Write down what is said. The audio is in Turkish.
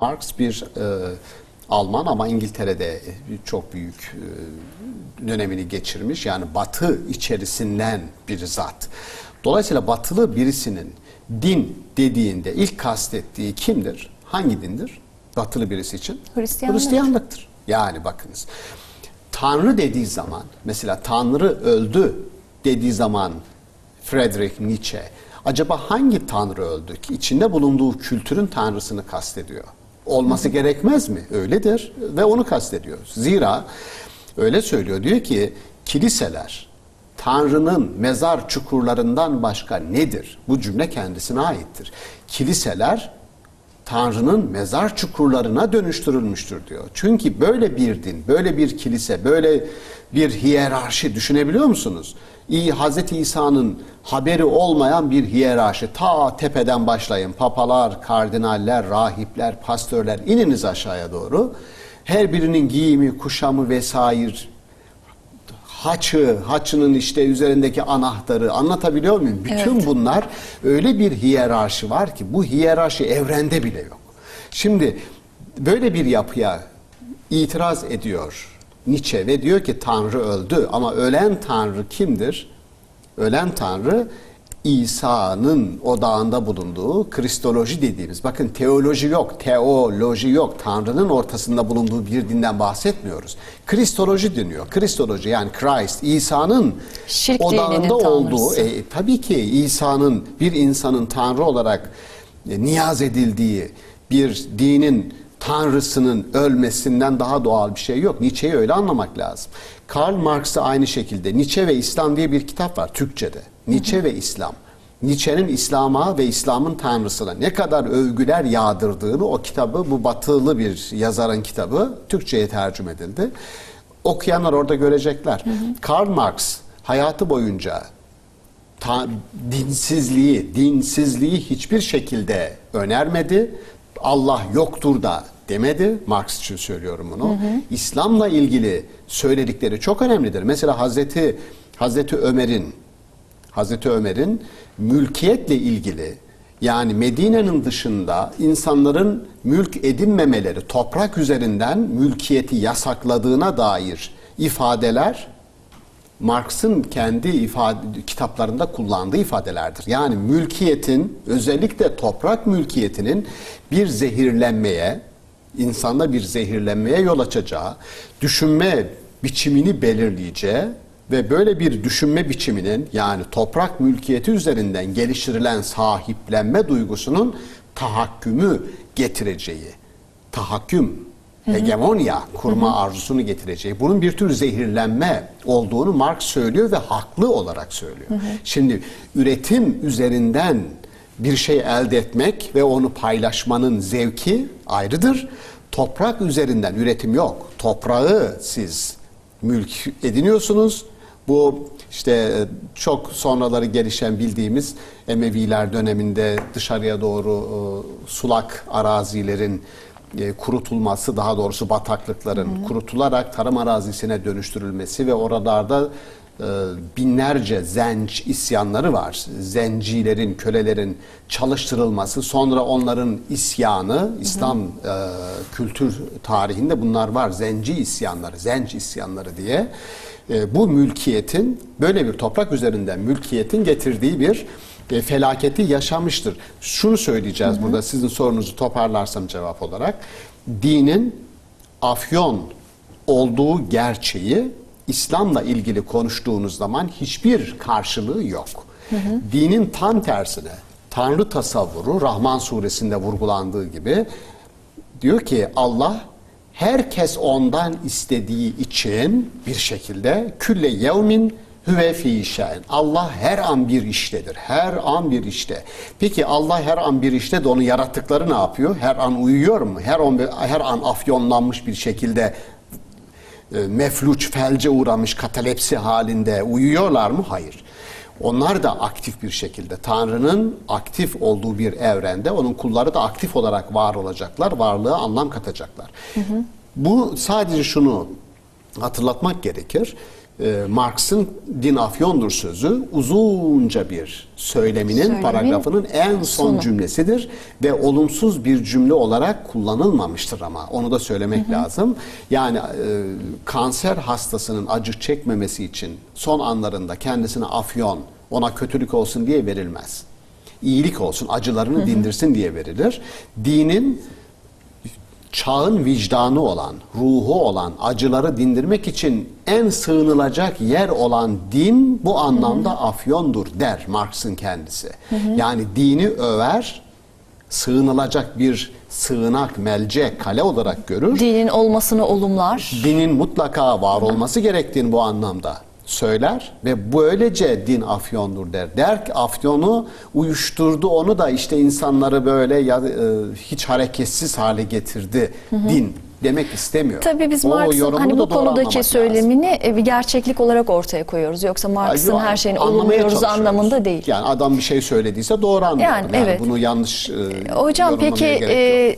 Marx bir e, Alman ama İngiltere'de çok büyük e, dönemini geçirmiş. Yani Batı içerisinden bir zat. Dolayısıyla Batılı birisinin din dediğinde ilk kastettiği kimdir? Hangi dindir? Batılı birisi için? Hristiyanlık. Hristiyanlıktır. Yani bakınız. Tanrı dediği zaman mesela Tanrı öldü dediği zaman Friedrich Nietzsche acaba hangi Tanrı öldü ki içinde bulunduğu kültürün Tanrısını kastediyor? Olması gerekmez mi? Öyledir ve onu kastediyor. Zira öyle söylüyor diyor ki kiliseler Tanrı'nın mezar çukurlarından başka nedir? Bu cümle kendisine aittir. Kiliseler Tanrı'nın mezar çukurlarına dönüştürülmüştür diyor. Çünkü böyle bir din, böyle bir kilise, böyle bir hiyerarşi düşünebiliyor musunuz? Hz. İsa'nın haberi olmayan bir hiyerarşi. Ta tepeden başlayın. Papalar, kardinaller, rahipler, pastörler ininiz aşağıya doğru. Her birinin giyimi, kuşamı vesaire haçı, haçının işte üzerindeki anahtarı anlatabiliyor muyum? Bütün Evet. bunlar öyle bir hiyerarşi var ki bu hiyerarşi evrende bile yok. Şimdi böyle bir yapıya itiraz ediyor Nietzsche ve diyor ki Tanrı öldü ama ölen Tanrı kimdir? Ölen Tanrı İsa'nın odağında bulunduğu kristoloji dediğimiz bakın teoloji yok, teoloji yok. Tanrı'nın ortasında bulunduğu bir dinden bahsetmiyoruz. Kristoloji deniyor. Kristoloji yani Christ, İsa'nın odağında olduğu e, tabii ki İsa'nın bir insanın Tanrı olarak e, niyaz edildiği bir dinin Tanrısının ölmesinden daha doğal bir şey yok. Nietzsche'yi öyle anlamak lazım. Karl Marx'ı aynı şekilde Nietzsche ve İslam diye bir kitap var Türkçe'de. Nietzsche ve İslam. Nietzsche'nin İslam'a ve İslam'ın Tanrısına ne kadar övgüler yağdırdığını o kitabı bu batılı bir yazarın kitabı Türkçe'ye tercüme edildi. Okuyanlar orada görecekler. Karl Marx hayatı boyunca ta- dinsizliği, dinsizliği hiçbir şekilde önermedi. Allah yoktur da demedi. Marx için söylüyorum bunu. İslam'la ilgili söyledikleri çok önemlidir. Mesela Hazreti Hazreti Ömer'in Hazreti Ömer'in mülkiyetle ilgili yani Medine'nin dışında insanların mülk edinmemeleri, toprak üzerinden mülkiyeti yasakladığına dair ifadeler Marx'ın kendi ifade, kitaplarında kullandığı ifadelerdir. Yani mülkiyetin özellikle toprak mülkiyetinin bir zehirlenmeye, insanda bir zehirlenmeye yol açacağı, düşünme biçimini belirleyeceği ve böyle bir düşünme biçiminin yani toprak mülkiyeti üzerinden geliştirilen sahiplenme duygusunun tahakkümü getireceği, tahakküm hegemonya kurma arzusunu getireceği, bunun bir tür zehirlenme olduğunu Marx söylüyor ve haklı olarak söylüyor. Şimdi üretim üzerinden bir şey elde etmek ve onu paylaşmanın zevki ayrıdır. Toprak üzerinden üretim yok. Toprağı siz mülk ediniyorsunuz. Bu işte e, çok sonraları gelişen bildiğimiz Emeviler döneminde dışarıya doğru e, sulak arazilerin e, kurutulması daha doğrusu bataklıkların kurutularak tarım arazisine dönüştürülmesi ve oralarda binlerce zenç isyanları var. Zencilerin, kölelerin çalıştırılması, sonra onların isyanı, İslam e, kültür tarihinde bunlar var. Zenci isyanları, zenç isyanları diye. E, bu mülkiyetin, böyle bir toprak üzerinden mülkiyetin getirdiği bir e, felaketi yaşamıştır. Şunu söyleyeceğiz burada sizin sorunuzu toparlarsam cevap olarak. Dinin afyon olduğu gerçeği İslam'la ilgili konuştuğunuz zaman hiçbir karşılığı yok. Dinin tam tersine Tanrı tasavvuru Rahman suresinde vurgulandığı gibi diyor ki Allah herkes ondan istediği için bir şekilde külle yevmin hüve fi. Allah her an bir iştedir. Her an bir işte. Peki Allah her an bir işte de onu yarattıkları ne yapıyor? Her an uyuyor mu? Her an her an afyonlanmış bir şekilde e, mefluç, felce uğramış katalepsi halinde uyuyorlar mı? Hayır. Onlar da aktif bir şekilde Tanrı'nın aktif olduğu bir evrende onun kulları da aktif olarak var olacaklar, varlığa anlam katacaklar. Bu sadece şunu hatırlatmak gerekir. E, Marx'ın din afyondur sözü uzunca bir söyleminin Söylemin paragrafının en son sonu. cümlesidir ve olumsuz bir cümle olarak kullanılmamıştır ama onu da söylemek lazım. Yani e, kanser hastasının acı çekmemesi için son anlarında kendisine afyon, ona kötülük olsun diye verilmez. İyilik olsun, acılarını dindirsin diye verilir. Dinin çağın vicdanı olan, ruhu olan, acıları dindirmek için en sığınılacak yer olan din bu anlamda afyondur der Marx'ın kendisi. Yani dini över, sığınılacak bir sığınak, melce, kale olarak görür. Dinin olmasını olumlar. Dinin mutlaka var olması gerektiğini bu anlamda söyler ve böylece din afyondur der. Der ki afyonu uyuşturdu onu da işte insanları böyle ya, e, hiç hareketsiz hale getirdi din demek istemiyor. Tabii biz Marx'ın hani bu konudaki söylemini e, bir gerçeklik olarak ortaya koyuyoruz. Yoksa Marx'ın her şeyini olumluyoruz anlamında değil. Yani adam bir şey söylediyse doğru anlıyorum. Yani, Yani, evet. bunu yanlış e, Hocam yorumlamaya peki e,